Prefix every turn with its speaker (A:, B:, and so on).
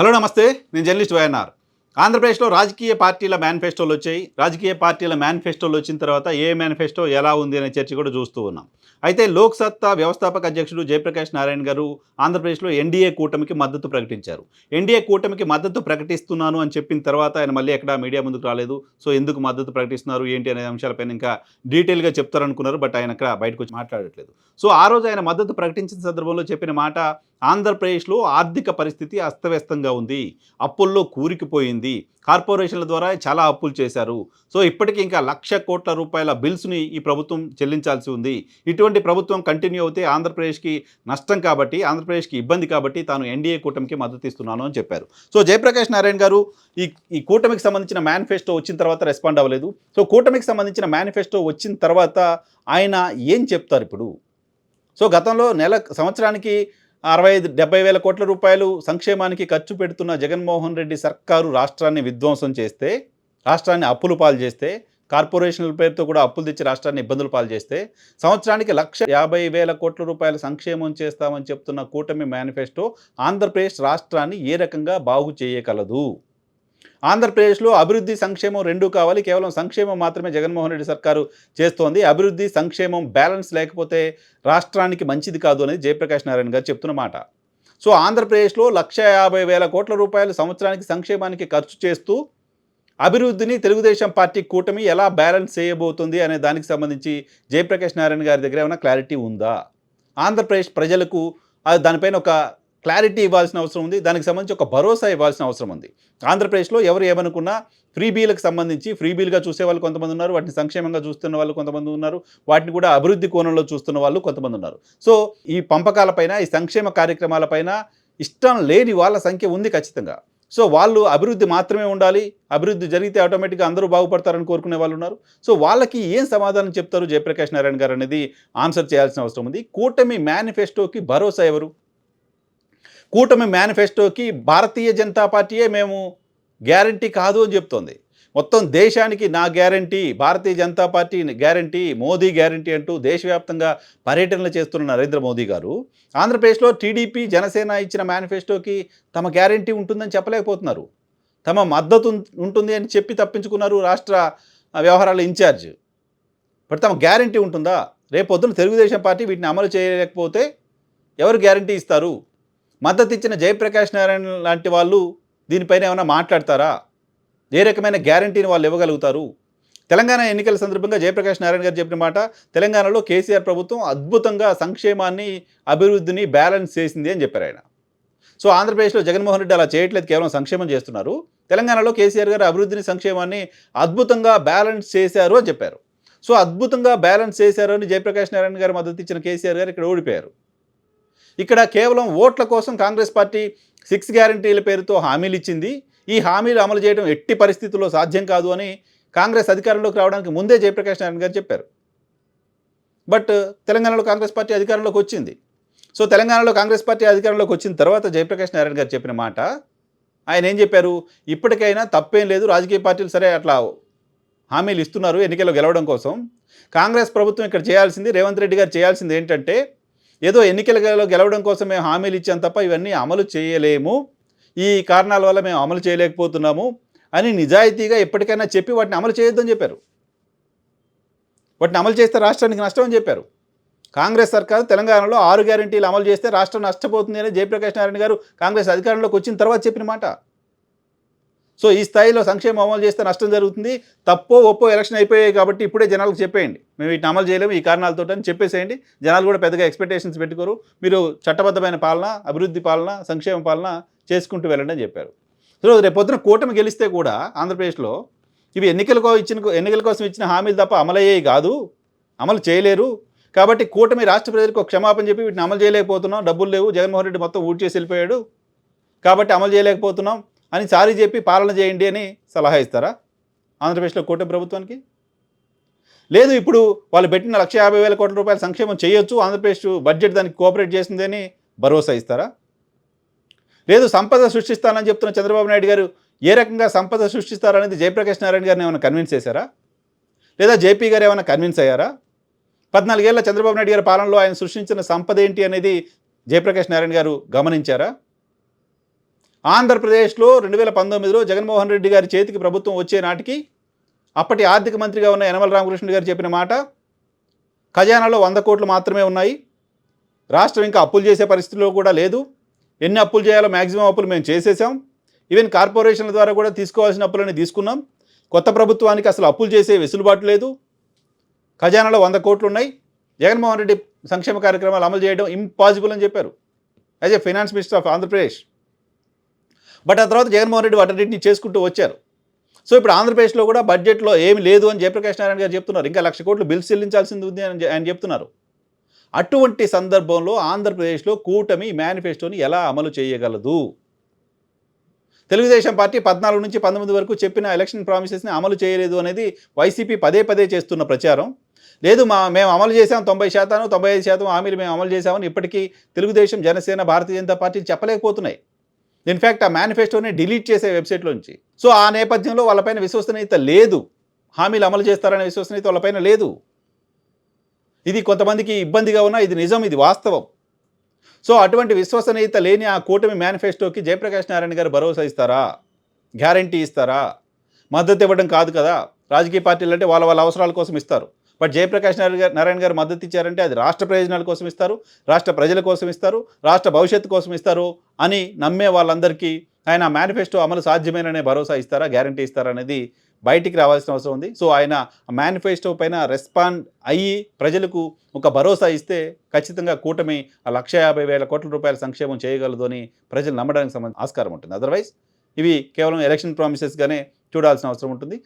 A: Hello నమస్తే. నేను journalist YNR. ఆంధ్రప్రదేశ్లో రాజకీయ పార్టీల మేనిఫెస్టోలు వచ్చాయి. రాజకీయ పార్టీల మేనిఫెస్టోలు వచ్చిన తర్వాత ఏ మేనిఫెస్టో ఎలా ఉంది అనే చర్చ కూడా చూస్తూ ఉన్నాం. అయితే లోక్సత్తా వ్యవస్థాపక అధ్యక్షుడు జయప్రకాష్ నారాయణ గారు ఆంధ్రప్రదేశ్లో ఎన్డీఏ కూటమికి మద్దతు ప్రకటించారు. ఎన్డీఏ కూటమికి మద్దతు ప్రకటిస్తున్నాను అని చెప్పిన తర్వాత ఆయన మళ్ళీ ఎక్కడ మీడియా ముందుకు రాలేదు. సో ఎందుకు మద్దతు ప్రకటిస్తున్నారు? ఏంటి అనే అంశాలపైన ఇంకా డీటెయిల్గా చెప్తారనుకున్నారు. బట్ ఆయన ఇక్కడ బయటకు వచ్చి మాట్లాడట్లేదు. సో ఆ రోజు ఆయన మద్దతు ప్రకటించిన సందర్భంలో చెప్పిన మాట ఆంధ్రప్రదేశ్లో ఆర్థిక పరిస్థితి అస్తవ్యస్తంగా ఉంది. అప్పుల్లో కూరికిపోయింది. కార్పొరేషన్ల ద్వారా చాలా అప్పులు చేశారు. సో ఇప్పటికీ ఇంకా లక్ష కోట్ల రూపాయల బిల్స్ని ఈ ప్రభుత్వం చెల్లించాల్సి ఉంది. ఇటువంటి ప్రభుత్వం కంటిన్యూ అవుతే ఆంధ్రప్రదేశ్కి నష్టం కాబట్టి ఆంధ్రప్రదేశ్కి ఇబ్బంది కాబట్టి తాను ఎన్డీఏ కూటమికి మద్దతు ఇస్తున్నాను అని చెప్పారు. సో జయప్రకాష్ నారాయణ గారు ఈ ఈ కూటమికి సంబంధించిన మేనిఫెస్టో వచ్చిన తర్వాత రెస్పాండ్ అవ్వలేదు. సో కూటమికి సంబంధించిన మేనిఫెస్టో వచ్చిన తర్వాత ఆయన ఏం చెప్తారు ఇప్పుడు? సో గతంలో నెల సంవత్సరానికి అరవై ఐదు డెబ్బై వేల కోట్ల రూపాయలు సంక్షేమానికి ఖర్చు పెడుతున్న జగన్మోహన్ రెడ్డి సర్కారు రాష్ట్రాన్ని విధ్వంసం చేస్తే రాష్ట్రాన్ని అప్పులు పాలు చేస్తే కార్పొరేషన్ల పేరుతో కూడా అప్పులు తెచ్చి రాష్ట్రాన్ని ఇబ్బందులు పాలు చేస్తే సంవత్సరానికి లక్ష యాభై వేల కోట్ల రూపాయల సంక్షేమం చేస్తామని చెప్తున్న కూటమి మేనిఫెస్టో ఆంధ్రప్రదేశ్ రాష్ట్రాన్ని ఏ రకంగా బాగు చేయగలదు? ఆంధ్రప్రదేశ్లో అభివృద్ధి సంక్షేమం రెండూ కావాలి. కేవలం సంక్షేమం మాత్రమే జగన్మోహన్ రెడ్డి సర్కారు చేస్తోంది. అభివృద్ధి సంక్షేమం బ్యాలెన్స్ లేకపోతే రాష్ట్రానికి మంచిది కాదు అనేది జయప్రకాష్ నారాయణ గారు చెప్తున్న మాట. సో ఆంధ్రప్రదేశ్లో లక్ష యాభై వేల కోట్ల రూపాయలు సంవత్సరానికి సంక్షేమానికి ఖర్చు చేస్తూ అభివృద్ధిని తెలుగుదేశం పార్టీ కూటమి ఎలా బ్యాలెన్స్ చేయబోతుంది అనే దానికి సంబంధించి జయప్రకాష్ నారాయణ గారి దగ్గర ఏమైనా క్లారిటీ ఉందా? ఆంధ్రప్రదేశ్ ప్రజలకు దానిపైన ఒక క్లారిటీ ఇవ్వాల్సిన అవసరం ఉంది. దానికి సంబంధించి ఒక భరోసా ఇవ్వాల్సిన అవసరం ఉంది. ఆంధ్రప్రదేశ్లో ఎవరు ఏమనుకున్నా ఫ్రీ బీలకు సంబంధించి ఫ్రీ బీలుగా చూసే వాళ్ళు కొంతమంది ఉన్నారు. వాటిని సంక్షేమంగా చూస్తున్న వాళ్ళు కొంతమంది ఉన్నారు. వాటిని కూడా అభివృద్ధి కోణంలో చూస్తున్న వాళ్ళు కొంతమంది ఉన్నారు. సో ఈ పంపకాలపైన ఈ సంక్షేమ కార్యక్రమాలపైన ఇష్టం లేని వాళ్ళ సంఖ్య ఉంది ఖచ్చితంగా. సో వాళ్ళు అభివృద్ధి మాత్రమే ఉండాలి. అభివృద్ధి జరిగితే ఆటోమేటిక్గా అందరూ బాగుపడతారని కోరుకునే వాళ్ళు ఉన్నారు. సో వాళ్ళకి ఏం సమాధానం చెప్తారు జయప్రకాష్ నారాయణ గారు అనేది ఆన్సర్ చేయాల్సిన అవసరం ఉంది. కూటమి మేనిఫెస్టోకి భరోసా ఎవరు? కూటమి మేనిఫెస్టోకి భారతీయ జనతా పార్టీయే మేము గ్యారంటీ కాదు అని చెప్తోంది. మొత్తం దేశానికి నా guarantee Bharatiya Janata party guarantee Modi guarantee అంటూ దేశవ్యాప్తంగా పర్యటనలు చేస్తున్న నరేంద్ర మోదీ గారు ఆంధ్రప్రదేశ్లో టీడీపీ జనసేన ఇచ్చిన మేనిఫెస్టోకి తమ గ్యారంటీ ఉంటుందని చెప్పలేకపోతున్నారు. తమ మద్దతు ఉంటుంది అని చెప్పి తప్పించుకున్నారు రాష్ట్ర వ్యవహారాల ఇన్ఛార్జ్. బట్ తమ గ్యారంటీ ఉంటుందా? రేపొద్దున తెలుగుదేశం పార్టీ వీటిని అమలు చేయలేకపోతే ఎవరు గ్యారంటీ ఇస్తారు? మద్దతు ఇచ్చిన జయప్రకాష్ నారాయణ లాంటి వాళ్ళు దీనిపైన ఏమైనా మాట్లాడతారా? ఏ రకమైన గ్యారంటీని వాళ్ళు ఇవ్వగలుగుతారు? తెలంగాణ ఎన్నికల సందర్భంగా జయప్రకాష్ నారాయణ గారు చెప్పిన మాట తెలంగాణలో కేసీఆర్ ప్రభుత్వం అద్భుతంగా సంక్షేమాన్ని అభివృద్ధిని బ్యాలెన్స్ చేసింది అని చెప్పారు ఆయన. సో ఆంధ్రప్రదేశ్లో జగన్మోహన్ రెడ్డి అలా చేయట్లేదు కేవలం సంక్షేమం చేస్తున్నారు. తెలంగాణలో కేసీఆర్ గారు అభివృద్ధిని సంక్షేమాన్ని అద్భుతంగా బ్యాలెన్స్ చేశారు అని చెప్పారు. సో అద్భుతంగా బ్యాలెన్స్ చేశారు అని జయప్రకాష్ నారాయణ గారు మద్దతు ఇచ్చిన కేసీఆర్ గారు ఇక్కడ ఓడిపోయారు. ఇక్కడ కేవలం ఓట్ల కోసం కాంగ్రెస్ పార్టీ సిక్స్ గ్యారంటీల పేరుతో హామీలు ఇచ్చింది. ఈ హామీలు అమలు చేయడం ఎట్టి పరిస్థితుల్లో సాధ్యం కాదు అని కాంగ్రెస్ అధికారంలోకి రావడానికి ముందే జయప్రకాష్ నారాయణ గారు చెప్పారు. బట్ తెలంగాణలో కాంగ్రెస్ పార్టీ అధికారంలోకి వచ్చింది. సో తెలంగాణలో కాంగ్రెస్ పార్టీ అధికారంలోకి వచ్చిన తర్వాత జయప్రకాష్ నారాయణ గారు చెప్పిన మాట ఆయన ఏం చెప్పారు? ఇప్పటికైనా తప్పేం లేదు రాజకీయ పార్టీలు సరే అట్లా హామీలు ఇస్తున్నారు ఎన్నికల్లో గెలవడం కోసం. కాంగ్రెస్ ప్రభుత్వం ఇక్కడ చేయాల్సింది రేవంత్ రెడ్డి గారు చేయాల్సింది ఏంటంటే ఏదో ఎన్నికలలో గెలవడం కోసం మేము హామీలు ఇచ్చాం తప్ప ఇవన్నీ అమలు చేయలేము. ఈ కారణాల వల్ల మేము అమలు చేయలేకపోతున్నాము అని నిజాయితీగా ఎప్పటికైనా చెప్పి వాటిని అమలు చేయొద్దని చెప్పారు. వాటిని అమలు చేస్తే రాష్ట్రానికి నష్టం అని చెప్పారు. కాంగ్రెస్ సర్కారు తెలంగాణలో ఆరు గ్యారంటీలు అమలు చేస్తే రాష్ట్రం నష్టపోతుంది అని జయప్రకాష్ నారాయణ గారు కాంగ్రెస్ అధికారంలోకి వచ్చిన తర్వాత చెప్పిన మాట. సో ఈ స్థాయిలో సంక్షేమం అమలు చేస్తే నష్టం జరుగుతుంది. తప్పో ఒప్పో ఎలక్షన్ అయిపోయాయి కాబట్టి ఇప్పుడే జనాలకు చెప్పేయండి. మేము వీటిని అమలు చేయలేము ఈ కారణాలతో అని చెప్పేసేయండి. జనాలు కూడా పెద్దగా ఎక్స్పెక్టేషన్స్ పెట్టుకోరు. మీరు చట్టబద్ధమైన పాలన అభివృద్ధి పాలన సంక్షేమ పాలన చేసుకుంటూ వెళ్ళండి అని చెప్పారు. సో రేపు పొద్దున కూటమి గెలిస్తే కూడా ఆంధ్రప్రదేశ్లో ఇవి ఎన్నికలకు ఇచ్చిన ఎన్నికల కోసం ఇచ్చిన హామీలు తప్ప అమలయ్యేవి కాదు. అమలు చేయలేరు. కాబట్టి కూటమి రాష్ట్ర ప్రజలకు క్షమాపణ చెప్పి వీటిని అమలు చేయలేకపోతున్నాం. డబ్బులు లేవు. జగన్మోహన్ రెడ్డి మొత్తం ఊట్ చేసి వెళ్ళిపోయాడు. కాబట్టి అమలు చేయలేకపోతున్నాం. అని సారీ చెప్పి పాలన చేయండి అని సలహా ఇస్తారా ఆంధ్రప్రదేశ్లో కూటమి ప్రభుత్వానికి? లేదు ఇప్పుడు వాళ్ళు పెట్టిన లక్ష యాభై వేల కోట్ల రూపాయల సంక్షేమం చేయొచ్చు ఆంధ్రప్రదేశ్ బడ్జెట్ దానికి కోఆపరేట్ చేసింది అని భరోసా ఇస్తారా? లేదు సంపద సృష్టిస్తానని చెప్తున్న చంద్రబాబు నాయుడు గారు ఏ రకంగా సంపద సృష్టిస్తారనేది జయప్రకాష్ నారాయణ గారిని ఏమైనా కన్విన్స్ చేశారా? లేదా జేపీ గారు ఏమైనా కన్విన్స్ అయ్యారా? పద్నాలుగేళ్ళ చంద్రబాబు నాయుడు గారి పాలనలో ఆయన సృష్టించిన సంపద ఏంటి అనేది జయప్రకాష్ నారాయణ గారు గమనించారా? ఆంధ్రప్రదేశ్లో రెండు వేల పంతొమ్మిదిలో జగన్మోహన్ రెడ్డి గారి చేతికి ప్రభుత్వం వచ్చే నాటికి అప్పటి ఆర్థిక మంత్రిగా ఉన్న యనమల రామకృష్ణ గారు చెప్పిన మాట ఖజానాలో వంద కోట్లు మాత్రమే ఉన్నాయి రాష్ట్రం ఇంకా అప్పులు చేసే పరిస్థితిలో కూడా లేదు ఎన్ని అప్పులు చేయాలో మ్యాక్సిమం అప్పులు మేము చేసేసాం ఈవెన్ కార్పొరేషన్ల ద్వారా కూడా తీసుకోవాల్సిన అప్పులని తీసుకున్నాం కొత్త ప్రభుత్వానికి అసలు అప్పులు చేసే వెసులుబాటు లేదు ఖజానాలో వంద కోట్లు ఉన్నాయి జగన్మోహన్ రెడ్డి సంక్షేమ కార్యక్రమాలు అమలు చేయడం ఇంపాసిబుల్ అని చెప్పారు. As a finance minister of Andhra Pradesh but ఆ తర్వాత జగన్మోహన్ రెడ్డి వాటన్నింటినీ చేసుకుంటూ వచ్చారు. సో ఇప్పుడు ఆంధ్రప్రదేశ్లో కూడా బడ్జెట్లో ఏమి లేదు అని జయప్రకాష్ నారాయణ గారు చెప్తున్నారు. ఇంకా లక్ష కోట్లు బిల్స్ చెల్లించాల్సింది ఉంది అని ఆయన చెప్తున్నారు. అటువంటి సందర్భంలో ఆంధ్రప్రదేశ్లో కూటమి మేనిఫెస్టోని ఎలా అమలు చేయగలదు? తెలుగుదేశం పార్టీ పద్నాలుగు నుంచి పంతొమ్మిది వరకు చెప్పిన ఎలక్షన్ ప్రామిసెస్ని అమలు చేయలేదు అనేది వైసీపీ పదే పదే చేస్తున్న ప్రచారం. లేదు మా మేము అమలు చేసాం తొంభై శాతం తొంభై ఐదు శాతం హామీలు మేము అమలు చేసామని ఇప్పటికీ తెలుగుదేశం జనసేన భారతీయ జనతా పార్టీ చెప్పలేకపోతున్నాయి. ఇన్ఫ్యాక్ట్ ఆ మేనిఫెస్టోని డిలీట్ చేసే వెబ్సైట్లోంచి సో ఆ నేపథ్యంలో వాళ్ళపైన విశ్వసనీయత లేదు. హామీలు అమలు చేస్తారనే విశ్వసనీయత వాళ్ళపైన లేదు. ఇది కొంతమందికి ఇబ్బందిగా ఉన్నా ఇది నిజం ఇది వాస్తవం. సో అటువంటి విశ్వసనీయత లేని ఆ కూటమి మేనిఫెస్టోకి జయప్రకాష్ నారాయణ గారు భరోసా ఇస్తారా? గ్యారంటీ ఇస్తారా? మద్దతు ఇవ్వడం కాదు కదా. రాజకీయ పార్టీలు అంటే వాళ్ళ వాళ్ళ అవసరాల కోసం ఇస్తారు. బట్ జయప్రకాష్ నారాయణ గారు నారాయణ గారు మద్దతు ఇచ్చారంటే అది రాష్ట్ర ప్రయోజనాల కోసం ఇస్తారు రాష్ట్ర ప్రజల కోసం ఇస్తారు రాష్ట్ర భవిష్యత్తు కోసం ఇస్తారు అని నమ్మే వాళ్ళందరికీ ఆయన మేనిఫెస్టో అమలు సాధ్యమేననే భరోసా ఇస్తారా గ్యారంటీ ఇస్తారా అనేది బయటికి రావాల్సిన అవసరం ఉంది. సో ఆయన మేనిఫెస్టో పైన రెస్పాండ్ అయ్యి ప్రజలకు ఒక భరోసా ఇస్తే ఖచ్చితంగా కూటమి ఆ లక్ష యాభై వేల కోట్ల రూపాయల సంక్షేమం చేయగలదు అని ప్రజలు నమ్మడానికి సంబంధించి ఆస్కారం ఉంటుంది. అదర్వైజ్ ఇవి కేవలం ఎలక్షన్ ప్రామిసెస్గానే చూడాల్సిన అవసరం ఉంటుంది.